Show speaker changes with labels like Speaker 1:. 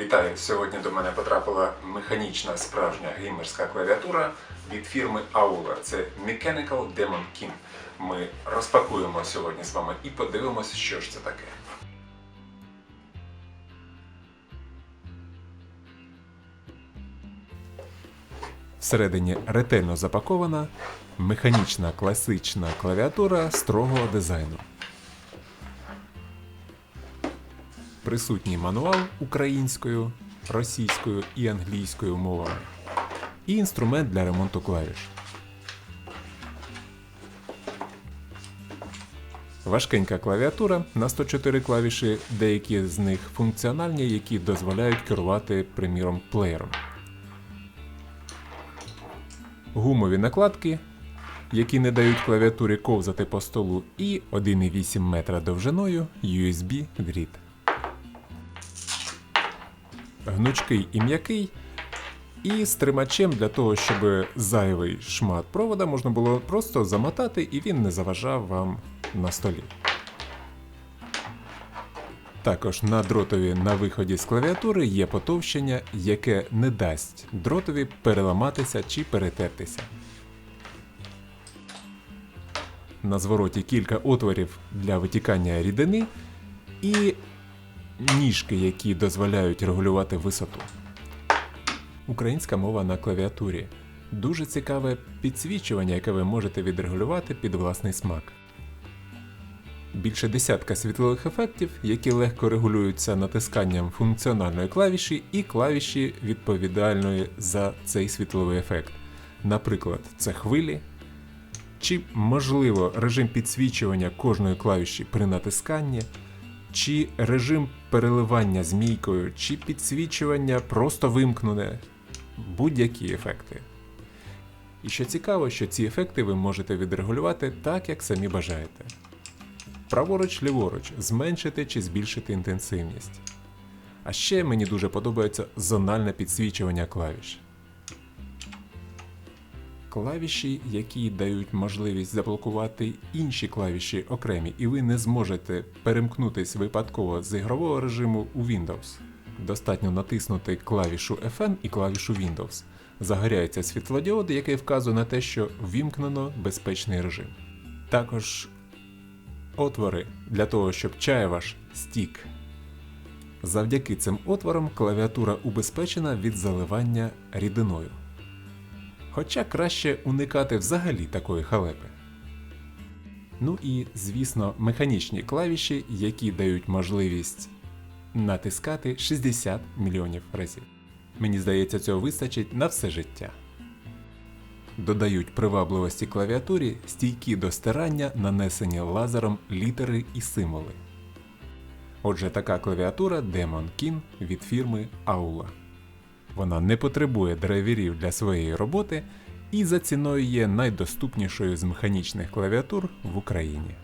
Speaker 1: Вітаю! Сьогодні до мене потрапила механічна справжня геймерська клавіатура від фірми Aula. Це Mechanical Demon King. Ми розпакуємо сьогодні з вами і подивимося, що ж це таке. Всередині ретельно запакована механічна класична клавіатура строгого дизайну. Присутній мануал українською, російською і англійською мовами. І інструмент для ремонту клавіш. Важкенька клавіатура на 104 клавіші, деякі з них функціональні, які дозволяють керувати, приміром, плеєром. Гумові накладки, які не дають клавіатурі ковзати по столу, і 1,8 метра довжиною USB дріт. Гнучкий і м'який, і з тримачем для того, щоб зайвий шмат провода можна було просто замотати і він не заважав вам на столі. Також на дротові на виході з клавіатури є потовщення, яке не дасть дротові переламатися чи перетертися. На звороті кілька отворів для витікання рідини і ніжки, які дозволяють регулювати висоту. Українська мова на клавіатурі. Дуже цікаве підсвічування, яке ви можете відрегулювати під власний смак. Більше десятка світлових ефектів, які легко регулюються натисканням функціональної клавіші і клавіші відповідальної за цей світловий ефект. Наприклад, це хвилі, чи, можливо, режим підсвічування кожної клавіші при натисканні, чи режим переливання змійкою, чи підсвічування просто вимкнене, будь-які ефекти. І що цікаво, що ці ефекти ви можете відрегулювати так, як самі бажаєте. Праворуч, ліворуч, зменшити чи збільшити інтенсивність. А ще мені дуже подобається зональне підсвічування клавіш. Клавіші, які дають можливість заблокувати інші клавіші окремі, і ви не зможете перемкнутись випадково з ігрового режиму у Windows. Достатньо натиснути клавішу FN і клавішу Windows. Загоряється світлодіод, який вказує на те, що ввімкнено безпечний режим. Також отвори для того, щоб чай ваш стік. Завдяки цим отворам клавіатура убезпечена від заливання рідиною. Хоча краще уникати взагалі такої халепи. Ну і, звісно, механічні клавіші, які дають можливість натискати 60 мільйонів разів. Мені здається, цього вистачить на все життя. Додають привабливості клавіатурі стійкі до стирання, нанесені лазером літери і символи. Отже, така клавіатура Demon King від фірми Aula. Вона не потребує драйверів для своєї роботи і за ціною є найдоступнішою з механічних клавіатур в Україні.